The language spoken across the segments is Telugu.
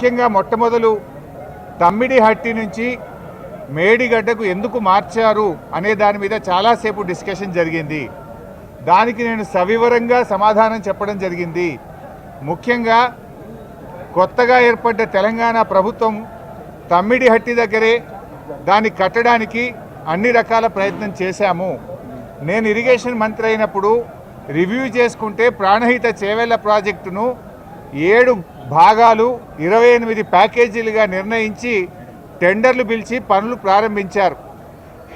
ముఖ్యంగా మొట్టమొదలు తమ్మిడి హట్టి నుంచి మేడిగడ్డకు ఎందుకు మార్చారు అనే దాని మీద చాలాసేపు డిస్కషన్ జరిగింది. దానికి నేను సవివరంగా సమాధానం చెప్పడం జరిగింది. ముఖ్యంగా కొత్తగా ఏర్పడ్డ తెలంగాణ ప్రభుత్వం తమ్మిడి హట్టి దగ్గరే దాన్ని కట్టడానికి అన్ని రకాల ప్రయత్నం చేశాము. నేను ఇరిగేషన్ మంత్రి అయినప్పుడు రివ్యూ చేసుకుంటే ప్రాణహిత చేవెళ్ళ ప్రాజెక్టును ఏడు భాగాలు ఇరవై ఎనిమిది ప్యాకేజీలుగా నిర్ణయించి టెండర్లు పిలిచి పనులు ప్రారంభించారు.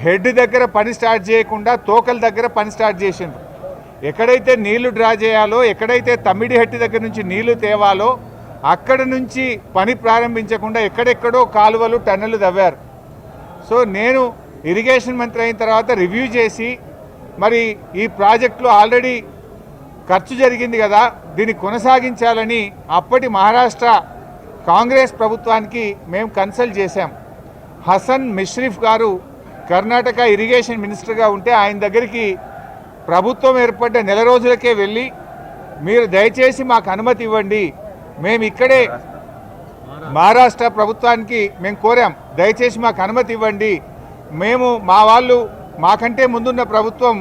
హెడ్ దగ్గర పని స్టార్ట్ చేయకుండా తోకల దగ్గర పని స్టార్ట్ చేసిండ్రు. ఎక్కడైతే నీళ్ళు డ్రా చేయాలో ఎక్కడైతే తమ్మిడి హెట్టి దగ్గర నుంచి నీళ్ళు తేవాలో అక్కడ నుంచి పని ప్రారంభించకుండా ఎక్కడెక్కడో కాలువలు టన్నులు తవ్వారు. సో నేను ఇరిగేషన్ మంత్రి అయిన తర్వాత రివ్యూ చేసి మరి ఈ ప్రాజెక్టులో ఆల్రెడీ ఖర్చు జరిగింది కదా దీన్ని కొనసాగించాలని అప్పటి మహారాష్ట్ర కాంగ్రెస్ ప్రభుత్వానికి మేము కన్సల్ట్ చేశాం. హసన్ మిష్రిఫ్ గారు కర్ణాటక ఇరిగేషన్ మినిస్టర్గా ఉంటే ఆయన దగ్గరికి ప్రభుత్వం ఏర్పడ్డ నెల రోజులకే వెళ్ళి మీరు దయచేసి మాకు అనుమతి ఇవ్వండి మేము ఇక్కడే మహారాష్ట్ర ప్రభుత్వానికి మేము కోరాం దయచేసి మాకు అనుమతి ఇవ్వండి మేము మా వాళ్ళు మాకంటే ముందున్న ప్రభుత్వం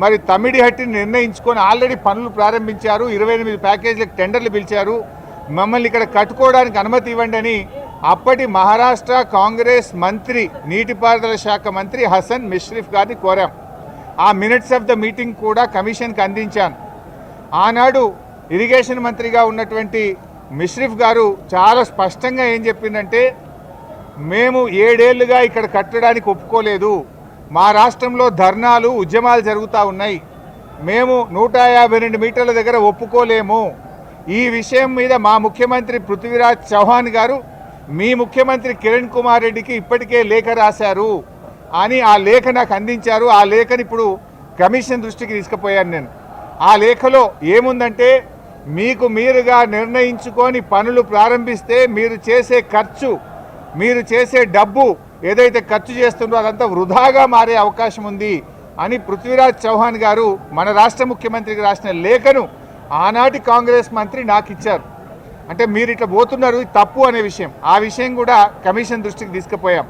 మరి తమిడి హట్టిని నిర్ణయించుకొని ఆల్రెడీ పనులు ప్రారంభించారు. ఇరవై ఎనిమిది ప్యాకేజీలకు టెండర్లు పిలిచారు. మమ్మల్ని ఇక్కడ కట్టుకోవడానికి అనుమతి ఇవ్వండి అని అప్పటి మహారాష్ట్ర కాంగ్రెస్ మంత్రి నీటిపారుదల శాఖ మంత్రి హసన్ మిష్రిఫ్ గారిని కోరాం. ఆ మినిట్స్ ఆఫ్ ద మీటింగ్ కూడా కమిషన్కి అందించాను ఆనాడు ఇరిగేషన్ మంత్రిగా ఉన్నటువంటి మిష్రిఫ్ గారు చాలా స్పష్టంగా ఏం చెప్పిందంటే మేము ఏడేళ్ళుగా ఇక్కడ కట్టడానికి ఒప్పుకోలేదు. మా రాష్ట్రంలో ధర్నాలు ఉద్యమాలు జరుగుతూ ఉన్నాయి. మేము నూట యాభై రెండు మీటర్ల దగ్గర ఒప్పుకోలేము. ఈ విషయం మీద మా ముఖ్యమంత్రి పృథ్వీరాజ్ చౌహాన్ గారు మీ ముఖ్యమంత్రి కిరణ్ కుమార్ రెడ్డికి ఇప్పటికే లేఖ రాశారు అని ఆ లేఖ నాకు అందించారు. ఆ లేఖని ఇప్పుడు కమిషన్ దృష్టికి తీసుకుపోయాను నేను. ఆ లేఖలో ఏముందంటే మీకు మీరుగా నిర్ణయించుకొని పనులు ప్రారంభిస్తే మీరు చేసే ఖర్చు మీరు చేసే డబ్బు ఏదైతే ఖర్చు చేస్తుందో అదంతా వృధాగా మారే అవకాశం ఉంది అని పృథ్వీరాజ్ చౌహాన్ గారు మన రాష్ట్ర ముఖ్యమంత్రికి రాసిన లేఖను ఆనాటి కాంగ్రెస్ మంత్రి నాకు ఇచ్చారు. అంటే మీరు ఇట్లా పోతున్నారు తప్పు అనే విషయం. ఆ విషయం కూడా కమిషన్ దృష్టికి తీసుకుపోయాం.